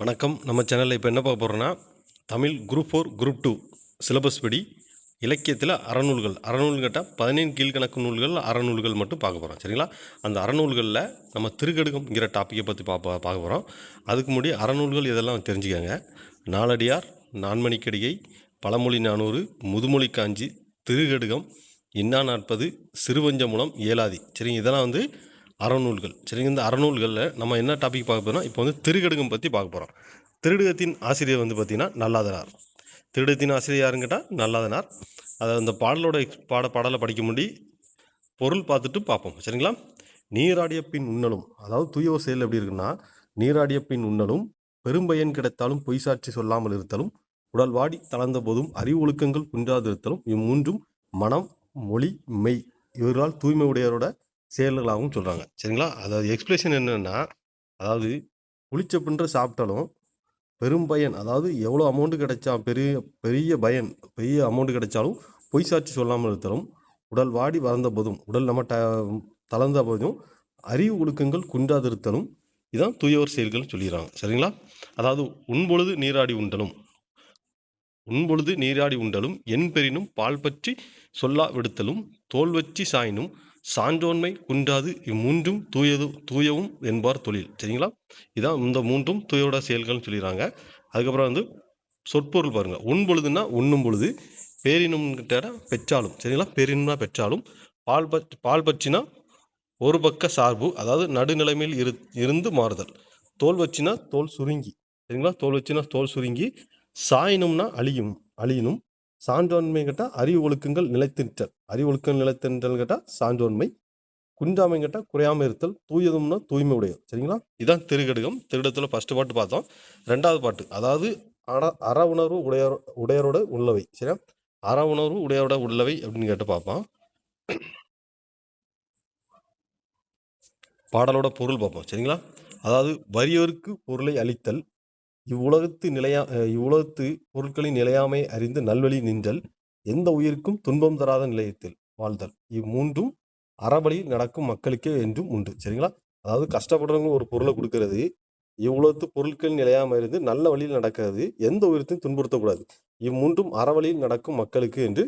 வணக்கம். நம்ம சேனலில் இப்போ என்ன பார்க்க போகிறோன்னா Tamil group four group two syllabus படி இலக்கியத்தில் அறநூல்கள். அறநூல் கேட்டால் பதினேழு கீழ்கணக்கு நூல்கள் அறநூல்கள் மட்டும் பார்க்க போகிறோம் சரிங்களா? அந்த அறநூல்களில் நம்ம திருக்கடுகம்ங்கிற டாப்பிக்கை பற்றி பார்ப்ப பார்க்க போகிறோம் அதுக்கு முன்னாடி அறநூல்கள் இதெல்லாம் தெரிஞ்சுக்கோங்க. நாலடியார் நான்மணிக்கடிகை பழமொழி நானூறு முதுமொழி காஞ்சி திருக்கடுகம் இன்னா நாற்பது சிறுவஞ்சமூலம் ஏலாதி சரிங்க? இதெல்லாம் வந்து அறநூல்கள். சரிங்க இந்த அறநூல்களில் நம்ம என்ன டாபிக் பார்க்க போகிறோம் இப்போ வந்து திருக்கடுகம் பற்றி பார்க்க போகிறோம் திருடுகத்தின் ஆசிரியர் வந்து பார்த்திங்கன்னா நல்லாதனார். திருடத்தின் ஆசிரியர் யாருன்னு கேட்டால் நல்லாதனார். அதை அந்த பாடலோட பாட பாடலை படிக்க முடி பொருள் பார்த்துட்டு பார்ப்போம். சரிங்களா? நீராடிய பின் உண்ணலும். அதாவது தூய செயல் எப்படி இருக்குன்னா நீராடிய பின் உண்ணலும் பெரும்பயன் கிடைத்தாலும் பொய் சாட்சி சொல்லாமல் இருத்தலும் உடல் வாடி தளர்ந்த போதும் அறிவு ஒழுக்கங்கள் குன்றாதிருத்தலும் இம்மூன்றும் மனம் மொழி மெய். இவர்களால் தூய்மை உடையவரோட செயல்களாகவும் சொல்கிறாங்க சரிங்களா? அதாவது எக்ஸ்பிரஷன் என்னென்னா அதாவது புளிச்ச பின்ற சாப்பிட்டாலும் பெரும் பயன் அதாவது எவ்வளோ அமௌண்ட்டு கிடைச்சா பெரிய பெரிய பயன் பெரிய அமௌண்ட்டு கிடைச்சாலும் பொய் சாட்சி சொல்லாமல் இருந்தாலும் உடல் வாடி வளர்ந்த போதும் உடல் நம்ம ட தளர்ந்த போதும் அறிவு ஒழுக்கங்கள் குன்றாதிருத்தலும் இதுதான் தூயவர் செயல்கள் சொல்லிடுறாங்க சரிங்களா? அதாவது உண்பொழுது நீராடி உண்டலும் உண்பொழுது நீராடி உண்டலும் என் பெறினும் பால் பற்றி சொல்லா விடுத்தலும் தோல் வச்சி சாயினும் சான்றோன்மை குன்றாது இம்மூன்றும் தூயது தூயவும் என்பார் தொழில். சரிங்களா? இதான் இந்த மூன்றும் தூயோட செயல்கள்னு சொல்லிடுறாங்க. அதுக்கப்புறம் வந்து சொற்பொருள் பாருங்கள் உண் பொழுதுன்னா உண்ணும் பொழுது பேரினும் பெற்றாலும். சரிங்களா? பேரினும்னா பெற்றாலும். பால் பற் பால் பற்றினா ஒரு பக்க சார்பு அதாவது நடுநிலைமையில் இரு இருந்து மாறுதல். தோல் வச்சுனா தோல் சுருங்கி. சரிங்களா? தோல் வச்சுனா தோல் சுருங்கி சாயினும்னா அழியும் அழியணும் சான்றோன்மை கேட்டால் அறிவு ஒழுக்கங்கள் நிலைத்தின்றல். அறிவு ஒழுக்கம் நிலைத்தின்றல் கேட்டால் சான்றோன்மை. குன்றாமை கேட்டால் குறையாமல் இருத்தல் தூயதும்னா தூய்மை உடையது சரிங்களா? இதான் திருக்கடுகம் திருடத்தில் ஃபஸ்ட்டு பாட்டு பார்த்தோம். ரெண்டாவது பாட்டு அதாவது அற அற உணர்வு உடையர் உடையரோட உள்ளவை. சரியா? அற உணர்வு உடையரோட உள்ளவை அப்படின்னு கேட்டு பார்ப்போம். பாடலோட பொருள் பார்ப்போம். சரிங்களா? அதாவது வறியோருக்கு பொருளை அளித்தல் இவ்வுலகத்து நிலையா இவ்வுலகத்து பொருட்களின் நிலையாமை அறிந்து நல்வழி நின்றல் எந்த உயிருக்கும் துன்பம் தராத நிலையத்தில் வாழ்தல். இம்மூன்றும் அறவழியில் நடக்கும் மக்களுக்கே என்றும் உண்டு. சரிங்களா? அதாவது கஷ்டப்படுறவங்க ஒரு பொருளை கொடுக்கறது இவ்வளவு பொருட்கள் நிலையாம இருந்து நல்ல வழியில் நடக்கிறது எந்த உயிரத்தையும் துன்புறுத்தக்கூடாது. இம்மூன்றும் அறவழியில் நடக்கும் மக்களுக்கு என்று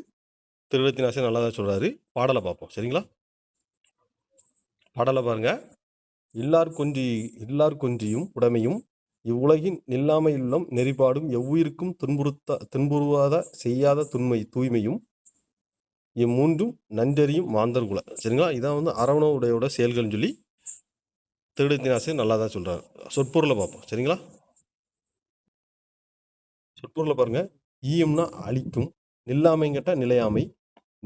திருடத்தினாசை நல்லா சொல்றாரு. பாடலை பார்ப்போம். சரிங்களா? பாடலை பாருங்க. இல்லார் கொன்றி இல்லார் கொன்றியும் உடமையும் இவ்வுலகின் நில்லாமையுள்ளம் நெறிபாடும் எவ்வுயிருக்கும் துன்புறுத்த துன்புறுவாத செய்யாத துண்மை தூய்மையும் இம்மூன்றும் நன்றறியும் மாந்தர் குல. சரிங்களா? இதான் வந்து அரவணவுடையோட செயல்கள்னு சொல்லி திருடத்தினாசை நல்லா தான் சொல்றாரு. சொற்பொருளை பார்ப்போம். சரிங்களா? சொற்பொருளை பாருங்க. ஈயம்னா அழிக்கும் நில்லாமைன்னு கேட்டால் நிலையாமை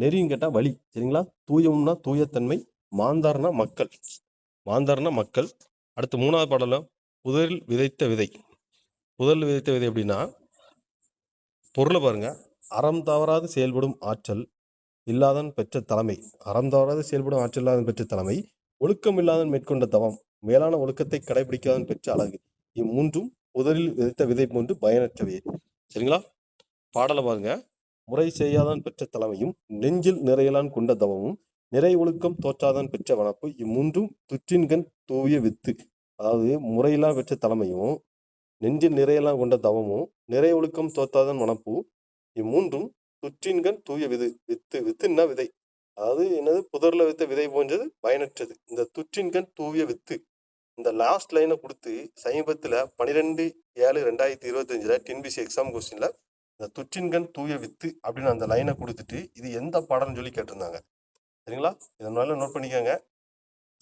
நெறியும் கேட்டால் வழி. சரிங்களா? தூயம்னா தூயத்தன்மை மாந்தார்னா மக்கள். மாந்தார்னா மக்கள். அடுத்து மூணாவது பாடலாம் புதரில் விதைத்த விதை. புதரில் விதைத்த விதை அப்படின்னா பொருளை பாருங்க. அறம் தவறாது செயல்படும் ஆற்றல் இல்லாதன் பெற்ற தலைமை. அறம் தவறாது செயல்படும் ஆற்றல் இல்லாதன் பெற்ற தலைமை. ஒழுக்கம் இல்லாதன் மேற்கொண்ட தவம். மேலான ஒழுக்கத்தை கடைபிடிக்காதன் பெற்ற அழகு. இம்மூன்றும் புதரில் விதைத்த விதை போன்று பயனற்றவை. சரிங்களா? பாடலை பாருங்க. முறை செய்யாதான் பெற்ற தலைமையும் நெஞ்சில் நிறையலான் கொண்ட தவமும் நிறை ஒழுக்கம் தோற்றாதான் பெற்ற வனப்பு இம்மூன்றும் துற்றின்கண் தூய வித்து. அதாவது முறையெல்லாம் பெற்ற தலைமையும் நெஞ்சில் நிறையெல்லாம் கொண்ட தவமும் நிறை ஒழுக்கம் தோத்தாதன் மனப்பு இம்மூன்றும் துற்றின்கண் தூய விது வித்து வித்துன்னா விதை. அதாவது என்னது? புதர்ல வித்த விதை போன்றது பயனற்றது. இந்த துற்றின்கண் தூய வித்து. இந்த லாஸ்ட் லைனை கொடுத்து சமீபத்தில் பன்னிரெண்டு ஏழு ரெண்டாயிரத்தி இருபத்தஞ்சில் டிஎன்பிசி எக்ஸாம் கொஸ்டின்ல இந்த துற்றின்கண் தூய வித்து அப்படின்னு அந்த லைனை கொடுத்துட்டு இது எந்த பாடம்னு சொல்லி கேட்டிருந்தாங்க. சரிங்களா? இதனால நோட் பண்ணிக்கோங்க.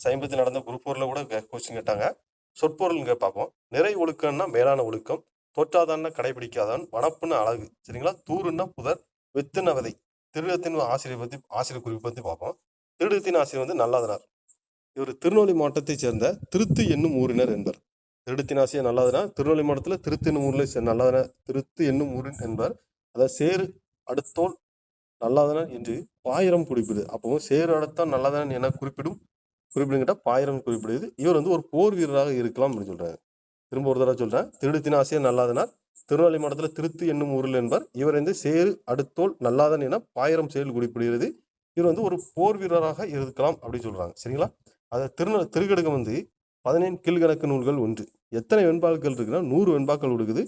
சமீபத்தில் நடந்த குரூப் ஃபோரில் கூட கொஸ்டின் கேட்டாங்க. சொற்பொருள்ங்க பார்ப்போம். நிறை ஒழுக்கம்னா மேலான ஒழுக்கம். தோற்றாதான்னா கடைபிடிக்காதான் வனப்புன்னு அழகு. சரிங்களா? தூருன்னா புதர் வித்துன விதை திருடத்தின் ஆசிரியர் பற்றி ஆசிரியர் குறிப்பு பற்றி பார்ப்போம். திருடத்தின் ஆசிரியர் வந்து நல்லாதனார். இவர் திருநெல்வேலி மாவட்டத்தைச் சேர்ந்த திருத்து என்னும் ஊரினர் என்பர். திருடத்தின் ஆசிரியர் நல்லாதனார். திருநெல்வேலி மாவட்டத்தில் திருத்து என்னும் ஊரில் சேர் நல்லாதனார். திருத்து என்னும் ஊரின் என்பர். அதாவது சேரு அடுத்தோல் நல்லாதனார் என்று பாயிரம் குறிப்பிடுது. அப்போ சேரு அடுத்தான் நல்லாதனார் என குறிப்பிடும் குறிப்பிடுங்கிட்ட பாயிரம் குறிப்பிடுது. இவர் வந்து ஒரு போர் வீரராக இருக்கலாம் அப்படின்னு சொல்றாரு. திரும்ப ஒரு தடவை சொல்றேன். திருடத்தின் ஆசிரியர் நல்லாதனார். திருநெல்வேலி மாவட்டத்தில் திருத்து என்னும் ஊரில் என்பார். இவர் வந்து சேரு அடுத்தோல் நல்லாதன் என பாயிரம் செயல் குறிப்பிடுகிறது. இவர் வந்து ஒரு போர் வீரராக இருக்கலாம் அப்படின்னு சொல்றாங்க. சரிங்களா? அதை திருந திருக்கடுகம் வந்து பதினேழு கீழ்கணக்கு நூல்கள் ஒன்று. எத்தனை வெண்பாக்கள் இருக்குன்னா நூறு வெண்பாக்கள் இருக்குது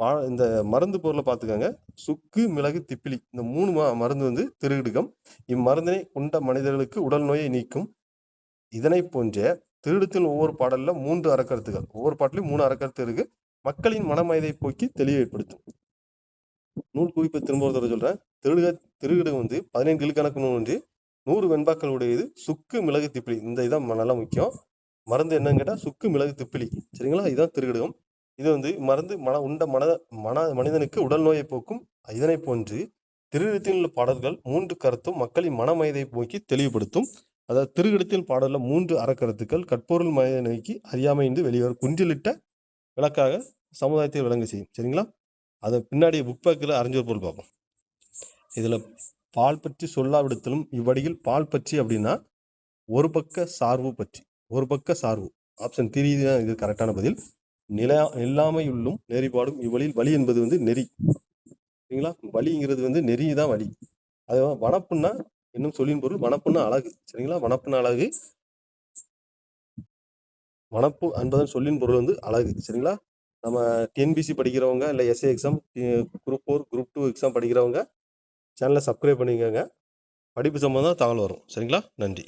பா இந்த மருந்து பொருளை பார்த்துக்கோங்க. சுக்கு மிளகு திப்பிலி. இந்த மூணு மருந்து வந்து திருவிடுகம் இம்மருந்தினை உண்ட மனிதர்களுக்கு உடல் நோயை நீக்கும். இதனை போன்ற திருடத்தில் ஒவ்வொரு பாடலில் மூன்று அறக்கருத்துகள். ஒவ்வொரு பாட்டிலையும் மூணு அறக்கருத்து இருக்கு. மக்களின் மனமயதை போக்கி தெளிவைப்படுத்தும் நூல் குவிப்பை திரும்ப ஒரு தடவை சொல்றேன். திருடுக திருகிடு வந்து பதினைந்து கிழக்கணக்கு நூல் வந்து நூறு வெண்பாக்கள் உடையது. சுக்கு மிளகு திப்பிலி. இந்த இதான் ம- நல்லா முக்கியம். மருந்து என்னன்னு கேட்டால் சுக்கு மிளகு திப்பிலி. சரிங்களா? இதுதான் திருகிடுகம். இது வந்து மருந்து மன உண்ட மனத மன மனிதனுக்கு உடல் நோயை போக்கும். இதனை போன்று திருவிடத்தில் உள்ள பாடல்கள் மூன்று கருத்தும் மக்களின் மனமயதை போக்கி தெளிவுபடுத்தும். அதாவது திருகிடத்தில் பாடல மூன்று அறக்கருத்துக்கள் கற்பொருள் மனித நோக்கி என்று வெளிவரும் குன்றிலிட்ட விளக்காக சமுதாயத்தை விளங்க செய்யும். சரிங்களா? அதை பின்னாடி புக் பேக்கில் அறிஞ்சொரு பொருள் பார்ப்போம். இதில் பால் பற்றி சொல்லாவிடத்திலும் இவ்வடியில் பால் பற்றி அப்படின்னா ஒரு பக்க சார்பு பற்றி ஒரு பக்க சார்பு. ஆப்ஷன் த்ரீ தான் இது கரெக்டான பதில். நிலா இல்லாமையுள்ளும் நெறிபாடும் இவ்வழியில் வழி என்பது வந்து நெறி. சரிங்களா? வழிங்கிறது வந்து நெறி தான் வழி அது வனப்புன்னா இன்னும் சொல்லின் பொருள் வனப்புன்னா அழகு. சரிங்களா? வனப்புன்னா அழகு. வனப்பு என்பதன் சொல்லின் பொருள் வந்து அழகு. சரிங்களா? நம்ம டிஎன்பிசி படிக்கிறவங்க இல்லை SA exam group four group two exam படிக்கிறவங்க சேனலை சப்ஸ்கிரைப் பண்ணிக்கோங்க. படிப்பு சம்மந்தம் தகவல் வரும். சரிங்களா? நன்றி.